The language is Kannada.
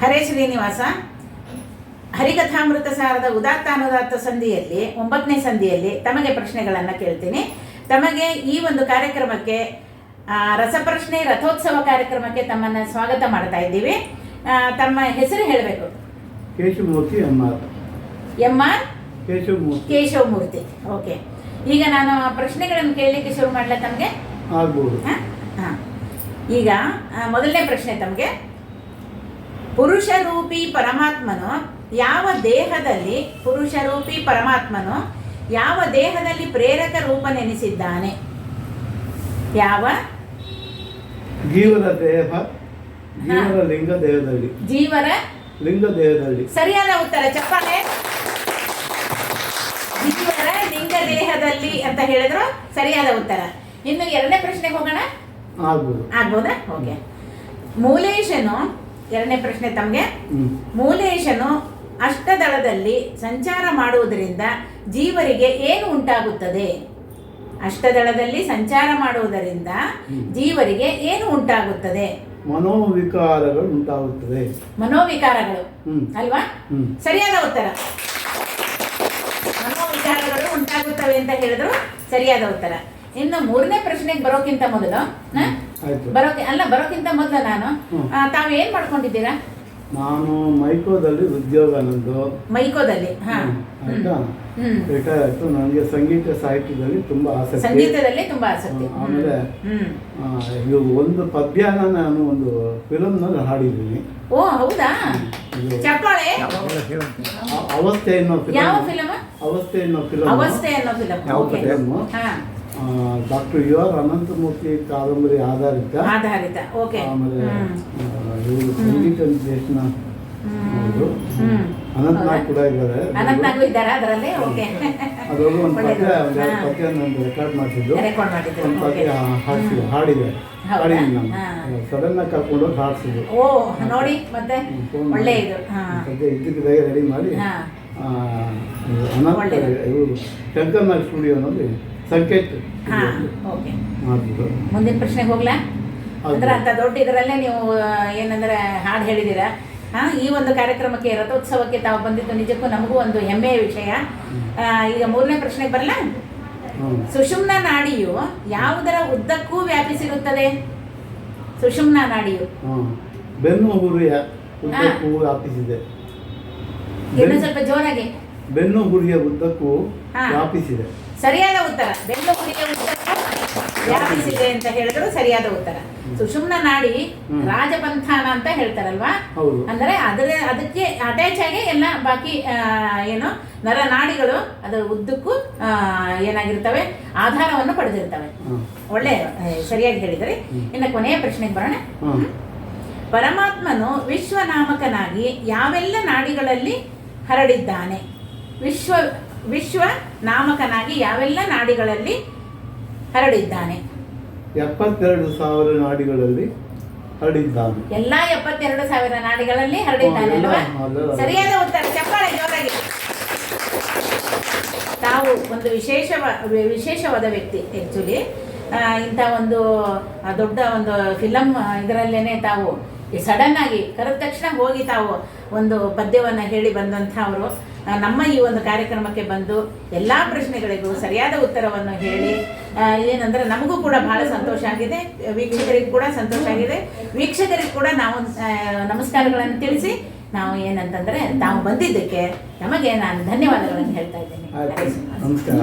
ಹರೇ ಶ್ರೀನಿವಾಸ. ಹರಿಕಥಾಮೃತ ಸಾರದ ಉದಾತ್ತ ಅನುದಾತ್ತ ಸಂಧಿಯಲ್ಲಿ ಒಂಬತ್ತನೇ ಸಂಧಿಯಲ್ಲಿ ತಮಗೆ ಪ್ರಶ್ನೆಗಳನ್ನು ಕೇಳ್ತೀನಿ. ತಮಗೆ ಈ ಒಂದು ಕಾರ್ಯಕ್ರಮಕ್ಕೆ ರಸಪ್ರಶ್ನೆ ರಥೋತ್ಸವ ಕಾರ್ಯಕ್ರಮಕ್ಕೆ ತಮ್ಮನ್ನು ಸ್ವಾಗತ ಮಾಡ್ತಾ ಇದ್ದೀವಿ. ತಮ್ಮ ಹೆಸರು ಹೇಳಬೇಕು. Keshavamurthy M R M R Keshavamurthy. Keshavamurthy. Okay. ಈಗ ನಾನು ಪ್ರಶ್ನೆಗಳನ್ನು ಕೇಳಲಿಕ್ಕೆ ಶುರು ಮಾಡಲ ತಮಗೆ? ಆಗ್ಬೋದು. ಈಗ ಮೊದಲನೇ ಪ್ರಶ್ನೆ ತಮಗೆ. ಪುರುಷ ರೂಪಿ ಪರಮಾತ್ಮನು ಯಾವ ದೇಹದಲ್ಲಿ ಪುರುಷರೂಪಿ ಪರಮಾತ್ಮನು ಯಾವ ದೇಹದಲ್ಲಿ ಪ್ರೇರಕ ರೂಪ ನೆನೆಸಿದ್ದಾನೆ ಯಾವ? ಜೀವನ ದೇಹ ಜೀವನ ಲಿಂಗ ದೇಹದಲ್ಲಿ. ಜೀವರ ಲಿಂಗ ದೇಹದಲ್ಲಿ. ಸರಿಯಾದ ಉತ್ತರ ಚಪ್ಪಾಳೆ. ಜೀವರ ಲಿಂಗ ದೇಹದಲ್ಲಿ ಅಂತ ಹೇಳಿದ್ರು ಸರಿಯಾದ ಉತ್ತರ. ಇನ್ನು ಎರಡನೇ ಪ್ರಶ್ನೆಗೆ ಹೋಗೋಣ? ಆಗ್ಬೋದು. ಆಗ್ಬೋದಾ? ಓಕೆ. ಮೂಲೇಶನು ಎರಡನೇ ಪ್ರಶ್ನೆ ತಮಗೆ. ಮೂಲೇಶನು ಅಷ್ಟದಳದಲ್ಲಿ ಸಂಚಾರ ಮಾಡುವುದರಿಂದ ಜೀವರಿಗೆ ಏನು ಉಂಟಾಗುತ್ತದೆ? ಅಷ್ಟದಳದಲ್ಲಿ ಸಂಚಾರ ಮಾಡುವುದರಿಂದ ಜೀವರಿಗೆ ಏನು ಉಂಟಾಗುತ್ತದೆ? ಮನೋವಿಕಾರಗಳು ಉಂಟಾಗುತ್ತದೆ. ಮನೋವಿಕಾರಗಳು. ಅಲ್ವಾ? ಸರಿಯಾದ ಉತ್ತರ. ಮನೋವಿಕಾರಗಳು ಉಂಟಾಗುತ್ತವೆ ಅಂತ ಹೇಳಿದ್ರು ಸರಿಯಾದ ಉತ್ತರ. ಇನ್ನು ಮೂರನೇ ಪ್ರಶ್ನೆಗೆ ಬರೋಕ್ಕಿಂತ ಮೊದಲು ಬರೋಕೆ ಅಲ್ಲ ಬರೋಕ್ಕಿಂತ ಮೊದಲು ನಾನು. ತಾವು ಏನು ಮಾಡ್ಕೊಂಡಿದ್ದೀರಾ? ನಾನು ಮೈಕೋದಲ್ಲಿ ಉದ್ಯೋಗ ನಂದು. ಮೈಕೋದಲ್ಲಿ. ಆಯ್ತಾ? ರಿಟೈರ್ ಆಯ್ತು ನನಗೆ ಸಂಗೀತ ಸಾಹಿತ್ಯದಲ್ಲಿ ತುಂಬಾ ಆಸಕ್ತಿ. ಸಂಗೀತದಲ್ಲಿ ತುಂಬಾ ಆಸಕ್ತಿ. ಆಮೇಲೆ ಇದು ಒಂದು ಪದ್ಯನ ನಾನು ಒಂದು ಫಿಲಮ್ನಲ್ಲಿ ಹಾಡಿದ್ದೀನಿ. ಓ ಹೌದಾ? ಚಪ್ಪಾಳೆ? ಅವಸ್ಥೆ ಅನ್ನೋ ಯಾವ ಫಿಲಮ್ ಫಿಲಮ್? ಅವಸ್ಥೆ ಅನ್ನೋ ಫಿಲಮ್ ಅವಸ್ಥೆ ಅನ್ನೋ ಫಿಲಮ್ ಯಾವ ಓಕೆ. ಹಾ. ಡಾಕ್ಟರ್ ಯು ಆರ್ ಅನಂತಮೂರ್ತಿ ಕಾದಂಬರಿ ಆಧಾರಿತ. ಆಧಾರಿತ. ಓಕೆ ಆಮೇಲೆ ಇವರು ಸಂಗೀತ ನಿರ್ದೇಶನ ಹ್ಮ್. ಅನಂತನಾಗ್ ಕೂಡ ಇದ್ದಾರೆ. ಅನಂತನಾಗು ಇದ್ದಾರಾ ಅದರಲ್ಲಿ? ಓಕೆ ಅದರಲ್ಲೂ ಒಂದು ಪದ್ಯ ಒಂದು ಒಂದೆರಡು ಹಾ. ಪದ್ಯ ರೆಕಾರ್ಡ್ ಮಾಡಿದ್ದು ಒಂದು ಪದ್ಯ ಹಾಡಿಸಿ ಹಾಡಿದೆ? ಹಾಡಿದ್ದೀನಿ ನಾನು. ಸಡನ್ ಆಗಿ ಕರ್ಕೊಂಡು ಹೋಗಿ ಹಾಡಿಸಿದ್ದು. ಓ ನೋಡಿ ಮತ್ತೆ ಒಳ್ಳೆ ಇದು. ಪದ್ಯ ಇದ್ದಕ್ಕಿದ್ದಾಗೆ ರೆಡಿ ಮಾಡಿ. ಅನಂತ. ಇವರು ಶಂಕರ್ನಾಗ್ ಸ್ಟುಡಿಯೋನಲ್ಲಿ ಸಂಕೇತ್. ಹಾ ಓಕೆ. ಮುಂದಿನ ಪ್ರಶ್ನೆಗೆ ಹೋಗ್ಲಾ. ಅಂದ್ರೆ ಅಂತ ದೊಡ್ಡ ಇದರಲ್ಲೇ ನೀವು ಏನಂದ್ರೆ ಹಾಡು ಹೇಳಿದ್ದೀರಾ ಹಾ ಈ ಒಂದು ಕಾರ್ಯಕ್ರಮಕ್ಕೆ ರಥೋತ್ಸವಕ್ಕೆ ತಾವು ಬಂದಿದ್ದು ನಿಜಕ್ಕೂ ನಮಗೂ ಒಂದು ಹೆಮ್ಮೆಯ ವಿಷಯ. ಈಗ ಮೂರನೇ ಪ್ರಶ್ನೆಗೆ ಬರಲ್ಲ ಹ್ಮ್. ಸುಷುಮ್ನ ನಾಡಿಯು ಯಾವುದರ ಉದ್ದಕ್ಕೂ ವ್ಯಾಪಿಸಿರುತ್ತದೆ? ಸುಷುಮ್ನ ನಾಡಿಯು. ಬೆನ್ನು ಹುರಿಯ ಉದ್ದಕ್ಕೂ ವ್ಯಾಪಿಸಿದೆ. ಇನ್ನು ಸ್ವಲ್ಪ ಜೋರಾಗಿ. ಬೆನ್ನು ಹುರಿಯ ಉದ್ದಕ್ಕೂ. ವ್ಯಾಪಿಸಿದೆ. ಸರಿಯಾದ ಉತ್ತರ. ಕುಡಿಯ ಉದ್ದಕ್ಕೂ ವ್ಯಾಪಿಸಿದೆ ಅಂತ ಹೇಳಿದ್ರು ಸರಿಯಾದ ಉತ್ತರ. ಸುಷುಮ್ನ ನಾಡಿ. ರಾಜಪಂಥಾನ ಅಂತ ಹೇಳ್ತಾರಲ್ವಾ? ಅಂದ್ರೆ ಅಂದರೆ ಅದಕ್ಕೆ ಅಟ್ಯಾಚ್ ಆಗಿ ಎಲ್ಲ ಬಾಕಿ ಏನು ಏನು ನರನಾಡಿಗಳು ಅದರ ಉದ್ದಕ್ಕೂ ಆ, ಏನಾಗಿರ್ತವೆ ಆಧಾರವನ್ನು ಪಡೆದಿರ್ತವೆ. ಒಳ್ಳೆ ಸರಿಯಾಗಿ ಹೇಳಿದರೆ. ಇನ್ನು ಕೊನೆಯ ಪ್ರಶ್ನೆಗೆ ಬರೋಣ. ಪರಮಾತ್ಮನು ವಿಶ್ವನಾಮಕನಾಗಿ ಯಾವೆಲ್ಲ ನಾಡಿಗಳಲ್ಲಿ ಹರಡಿದ್ದಾನೆ? ವಿಶ್ವ ವಿಶ್ವ ನಾಮಕನಾಗಿ ಯಾವೆಲ್ಲ ನಾಡಿಗಳಲ್ಲಿ ಹರಡಿದ್ದಾನೆ? ಎಪ್ಪತ್ತೆರಡು ಸಾವಿರ ನಾಡಿಗಳಲ್ಲಿ ಹರಡಿದ್ದಾನೆ. ಎಲ್ಲಾ ಎಪ್ಪತ್ತೆರಡು ಸಾವಿರ ನಾಡಿಗಳಲ್ಲಿ ಹರಡಿದ್ದಾನೆ ಅಲ್ವಾ? ಸರಿಯಾದ ಉತ್ತರ. ಚಪ್ಪಾಳೆ ಜೋರಾಗಿ. ತಾವು ಒಂದು ವಿಶೇಷ ವಿಶೇಷವಾದ ವ್ಯಕ್ತಿ ಆ್ಯಕ್ಚುಲಿ ಇಂಥ ಒಂದು ದೊಡ್ಡ ಒಂದು ಫಿಲಮ್ ಇದರಲ್ಲೇನೆ ತಾವು ಸಡನ್ ಆಗಿ ಕರೆದ ತಕ್ಷಣ ಹೋಗಿ ತಾವು ಒಂದು ಪದ್ಯವನ್ನು ಹೇಳಿ ಬಂದಂಥವರು. ಆ, ನಮ್ಮ ಈ ಒಂದು ಕಾರ್ಯಕ್ರಮಕ್ಕೆ ಬಂದು ಎಲ್ಲ ಪ್ರಶ್ನೆಗಳಿಗೂ ಸರಿಯಾದ ಉತ್ತರವನ್ನು ಹೇಳಿ ಏನಂದ್ರೆ ನಮಗೂ ಕೂಡ ಬಹಳ ಸಂತೋಷ ಆಗಿದೆ, ವೀಕ್ಷಕರಿಗೂ ಕೂಡ ಸಂತೋಷ ಆಗಿದೆ. ವೀಕ್ಷಕರಿಗೂ ಕೂಡ ನಾವು ನಮಸ್ಕಾರಗಳನ್ನು ತಿಳಿಸಿ, ನಾವು ಏನಂತಂದ್ರೆ ತಾವು ಬಂದಿದ್ದಕ್ಕೆ ನಮಗೆ ನಾನು ಧನ್ಯವಾದಗಳನ್ನು ಹೇಳ್ತಾ ಇದ್ದೇನೆ. ನಮಸ್ಕಾರ.